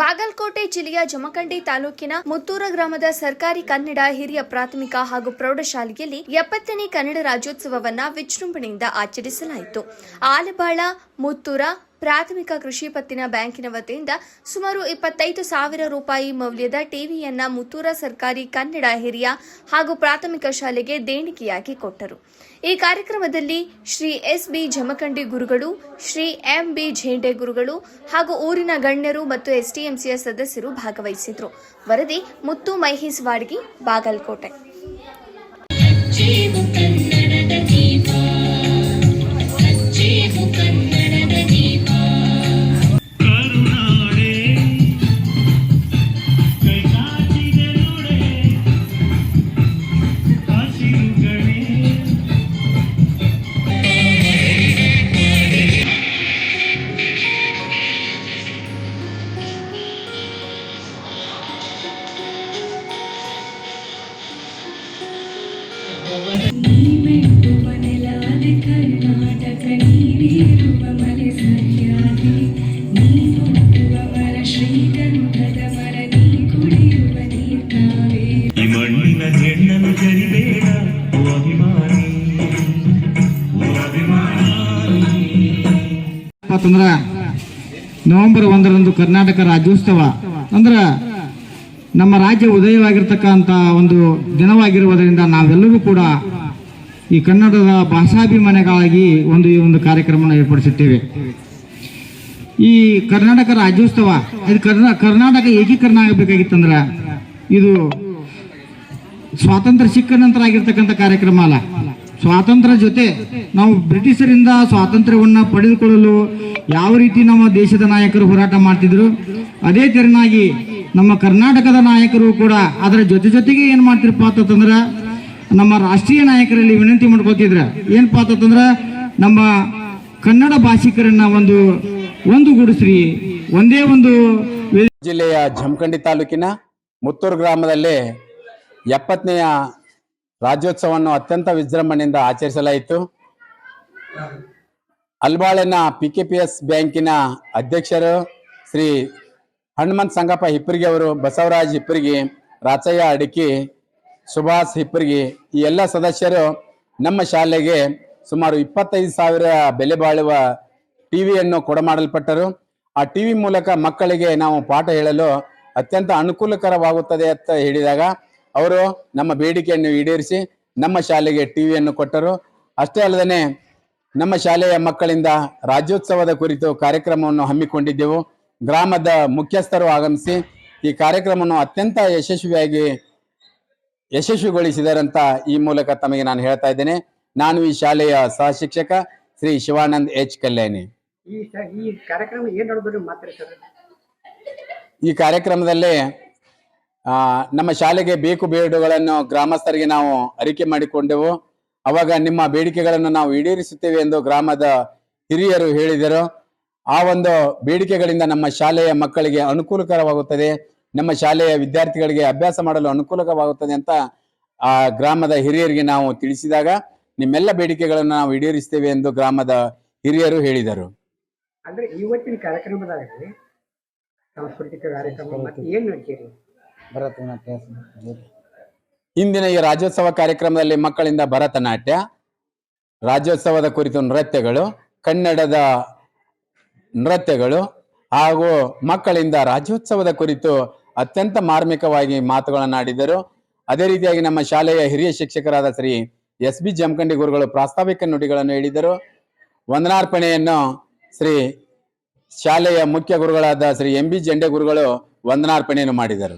ಬಾಗಲಕೋಟೆ ಜಿಲ್ಲೆಯ ಜಮಖಂಡಿ ತಾಲೂಕಿನ ಮುತ್ತೂರ ಗ್ರಾಮದ ಸರ್ಕಾರಿ ಕನ್ನಡ ಹಿರಿಯ ಪ್ರಾಥಮಿಕ ಹಾಗೂ ಪ್ರೌಢಶಾಲೆಯಲ್ಲಿ ಎಪ್ಪತ್ತನೇ ಕನ್ನಡ ರಾಜ್ಯೋತ್ಸವವನ್ನ ವಿಜೃಂಭಣೆಯಿಂದ ಆಚರಿಸಲಾಯಿತು. ಆಲಬಾಳ, ಮುತ್ತೂರ ಪ್ರಾಥಮಿಕ ಕೃಷಿ ಪತ್ತಿನ ಬ್ಯಾಂಕಿನ ವತಿಯಿಂದ ಸುಮಾರು ಇಪ್ಪತ್ತೈದು ಸಾವಿರ ರೂಪಾಯಿ ಮೌಲ್ಯದ ಟಿವಿಯನ್ನ ಮುತ್ತೂರ ಸರ್ಕಾರಿ ಕನ್ನಡ ಹಿರಿಯ ಹಾಗೂ ಪ್ರಾಥಮಿಕ ಶಾಲೆಗೆ ದೇಣಿಗೆಯಾಗಿ ಕೊಟ್ಟರು. ಈ ಕಾರ್ಯಕ್ರಮದಲ್ಲಿ ಶ್ರೀ ಎಸ್ ಬಿ ಜಮಖಂಡಿ ಗುರುಗಳು, ಶ್ರೀ ಎಂ ಬಿ ಝೇಂಡೆ ಗುರುಗಳು ಹಾಗೂ ಊರಿನ ಗಣ್ಯರು ಮತ್ತು ಎಸ್ಟಿಎಂಸಿಯ ಸದಸ್ಯರು ಭಾಗವಹಿಸಿದ್ರು. ವರದಿ ಮುತ್ತು ಮಹೇಶ್ ವಾಡ್ಗಿ, ಬಾಗಲಕೋಟೆ. ಅಂತಂದ್ರ ನವೆಂಬರ್ ಒಂದರಂದು ಕರ್ನಾಟಕ ರಾಜ್ಯೋತ್ಸವ. ಅಂದ್ರ ನಮ್ಮ ರಾಜ್ಯ ಉದಯವಾಗಿರ್ತಕ್ಕಂಥ ಒಂದು ದಿನವಾಗಿರುವುದರಿಂದ ನಾವೆಲ್ಲರೂ ಕೂಡ ಈ ಕನ್ನಡದ ಭಾಷಾಭಿಮಾನಿಗಳಾಗಿ ಒಂದು ಈ ಒಂದು ಕಾರ್ಯಕ್ರಮವನ್ನು ಏರ್ಪಡಿಸುತ್ತೇವೆ. ಈ ಕರ್ನಾಟಕ ರಾಜ್ಯೋತ್ಸವ, ಇದು ಕರ್ನಾ, ಕರ್ನಾಟಕ ಏಕೀಕರಣ ಆಗಬೇಕಾಗಿತ್ತಂದ್ರೆ ಇದು ಸ್ವಾತಂತ್ರ್ಯ ಸಿಕ್ಕ ನಂತರ ಆಗಿರ್ತಕ್ಕಂಥ ಕಾರ್ಯಕ್ರಮ ಅಲ್ಲ. ಸ್ವಾತಂತ್ರ್ಯ ಜೊತೆ ನಾವು ಬ್ರಿಟಿಷರಿಂದ ಸ್ವಾತಂತ್ರ್ಯವನ್ನು ಪಡೆದುಕೊಳ್ಳಲು ಯಾವ ರೀತಿ ನಮ್ಮ ದೇಶದ ನಾಯಕರು ಹೋರಾಟ ಮಾಡ್ತಿದ್ರು, ಅದೇ ತೆರನಾಗಿ ನಮ್ಮ ಕರ್ನಾಟಕದ ನಾಯಕರು ಕೂಡ ಅದರ ಜೊತೆ ಜೊತೆಗೆ ಏನು ಮಾಡ್ತಿರಪ್ಪ ಅಂತಂದ್ರೆ ನಮ್ಮ ರಾಷ್ಟ್ರೀಯ ನಾಯಕರಲ್ಲಿ ವಿನಂತಿ ಮಾಡ್ಕೋತಿದ್ರ. ಏನಪ್ಪಾ ಅಂತಂದ್ರೆ ನಮ್ಮ ಕನ್ನಡ ಭಾಷಿಕರನ್ನ ಒಂದು ಒಂದುಗೂಡಿಸ್ರಿ ಒಂದೇ ಒಂದು ಜಿಲ್ಲೆಯ ಜಮಖಂಡಿ ತಾಲೂಕಿನ ಮುತ್ತೂರು ಗ್ರಾಮದಲ್ಲಿ ಎಪ್ಪತ್ತನೆಯ ರಾಜ್ಯೋತ್ಸವವನ್ನು ಅತ್ಯಂತ ವಿಜೃಂಭಣೆಯಿಂದ ಆಚರಿಸಲಾಯಿತು. ಅಲ್ಬಾಳಿನ ಪಿ ಕೆ ಪಿ ಎಸ್ ಬ್ಯಾಂಕಿನ ಅಧ್ಯಕ್ಷರು ಶ್ರೀ ಹನುಮಂತ್ ಸಂಗಪ್ಪ ಹಿಪ್ಪರಿಗೆ ಅವರು, ಬಸವರಾಜ್ ಹಿಪ್ಪರಿಗೆ ರಾಚಯ್ಯ ಅಡಿಕೆ, ಸುಭಾಷ್ ಹಿಪ್ಪರಿಗೆ ಈ ಎಲ್ಲ ಸದಸ್ಯರು ನಮ್ಮ ಶಾಲೆಗೆ ಸುಮಾರು ಇಪ್ಪತ್ತೈದು ಸಾವಿರ ಬೆಲೆ ಬಾಳುವ ಟಿವಿಯನ್ನು ಕೊಡಮಾಡಲ್ಪಟ್ಟರು. ಆ ಟಿವಿ ಮೂಲಕ ಮಕ್ಕಳಿಗೆ ನಾವು ಪಾಠ ಹೇಳಲು ಅತ್ಯಂತ ಅನುಕೂಲಕರವಾಗುತ್ತದೆ ಅಂತ ಹೇಳಿದಾಗ ಅವರು ನಮ್ಮ ಬೇಡಿಕೆಯನ್ನು ಈಡೇರಿಸಿ ನಮ್ಮ ಶಾಲೆಗೆ ಟಿವಿಯನ್ನು ಕೊಟ್ಟರು. ಅಷ್ಟೇ ಅಲ್ಲದೆ ನಮ್ಮ ಶಾಲೆಯ ಮಕ್ಕಳಿಂದ ರಾಜ್ಯೋತ್ಸವದ ಕುರಿತು ಕಾರ್ಯಕ್ರಮವನ್ನು ಹಮ್ಮಿಕೊಂಡಿದ್ದೆವು. ಗ್ರಾಮದ ಮುಖ್ಯಸ್ಥರು ಆಗಮಿಸಿ ಈ ಕಾರ್ಯಕ್ರಮವನ್ನು ಅತ್ಯಂತ ಯಶಸ್ವಿಯಾಗಿ ಯಶಸ್ವಿಗೊಳಿಸಿದರಂತ ಈ ಮೂಲಕ ತಮಗೆ ನಾನು ಹೇಳ್ತಾ ಇದ್ದೇನೆ. ನಾನು ಈ ಶಾಲೆಯ ಸಹ ಶಿಕ್ಷಕ ಶ್ರೀ ಶಿವಾನಂದ್ ಎಚ್ ಕಲ್ಯಾಣಿ. ಈ ಕಾರ್ಯಕ್ರಮದಲ್ಲಿ ಆ, ನಮ್ಮ ಶಾಲೆಗೆ ಬೇಕು ಬೇಡುಗಳನ್ನು ಗ್ರಾಮಸ್ಥರಿಗೆ ನಾವು ಅರಿಕೆ ಮಾಡಿಕೊಂಡೆವು. ಅವಾಗ ನಿಮ್ಮ ಬೇಡಿಕೆಗಳನ್ನು ನಾವು ಈಡೇರಿಸುತ್ತೇವೆ ಎಂದು ಗ್ರಾಮದ ಹಿರಿಯರು ಹೇಳಿದರು. ಆ ಒಂದು ಬೇಡಿಕೆಗಳಿಂದ ನಮ್ಮ ಶಾಲೆಯ ಮಕ್ಕಳಿಗೆ ಅನುಕೂಲಕರವಾಗುತ್ತದೆ ನಮ್ಮ ಶಾಲೆಯ ವಿದ್ಯಾರ್ಥಿಗಳಿಗೆ ಅಭ್ಯಾಸ ಮಾಡಲು ಅನುಕೂಲಕವಾಗುತ್ತದೆ ಅಂತ ಆ ಗ್ರಾಮದ ಹಿರಿಯರಿಗೆ ನಾವು ತಿಳಿಸಿದಾಗ ನಿಮ್ಮೆಲ್ಲ ಬೇಡಿಕೆಗಳನ್ನು ನಾವು ಈಡೇರಿಸ್ತೇವೆ ಎಂದು ಗ್ರಾಮದ ಹಿರಿಯರು ಹೇಳಿದರು. ಅಂದ್ರೆ ಇವತ್ತಿನ ಕಾರ್ಯಕ್ರಮದಲ್ಲಿ ಸಾಂಸ್ಕೃತಿಕ ಕಾರ್ಯಕ್ರಮ ಮತ್ತೆ ಏನ್ ನಡ್ತೀರಿ ಇಂದಿನ ಈ ರಾಜ್ಯೋತ್ಸವ ಕಾರ್ಯಕ್ರಮದಲ್ಲಿ ಮಕ್ಕಳಿಂದ ಭರತನಾಟ್ಯ ರಾಜ್ಯೋತ್ಸವದ ಕುರಿತು ನೃತ್ಯಗಳು ಕನ್ನಡದ ನೃತ್ಯಗಳು ಹಾಗೂ ಮಕ್ಕಳಿಂದ ರಾಜ್ಯೋತ್ಸವದ ಕುರಿತು ಅತ್ಯಂತ ಮಾರ್ಮಿಕವಾಗಿ ಮಾತುಗಳನ್ನಾಡಿದರು ಅದೇ ರೀತಿಯಾಗಿ ನಮ್ಮ ಶಾಲೆಯ ಹಿರಿಯ ಶಿಕ್ಷಕರಾದ ಶ್ರೀ ಎಸ್ ಬಿ ಜಮಖಂಡಿ ಗುರುಗಳು ಪ್ರಾಸ್ತಾವಿಕ ನುಡಿಗಳನ್ನು ಹೇಳಿದರು. ವಂದನಾರ್ಪಣೆಯನ್ನು ಶ್ರೀ ಶಾಲೆಯ ಮುಖ್ಯ ಗುರುಗಳಾದ ಶ್ರೀ ಎಂ ಬಿ ಜಂಡೆ ಗುರುಗಳು ವಂದನಾರ್ಪಣೆಯನ್ನು ಮಾಡಿದರು.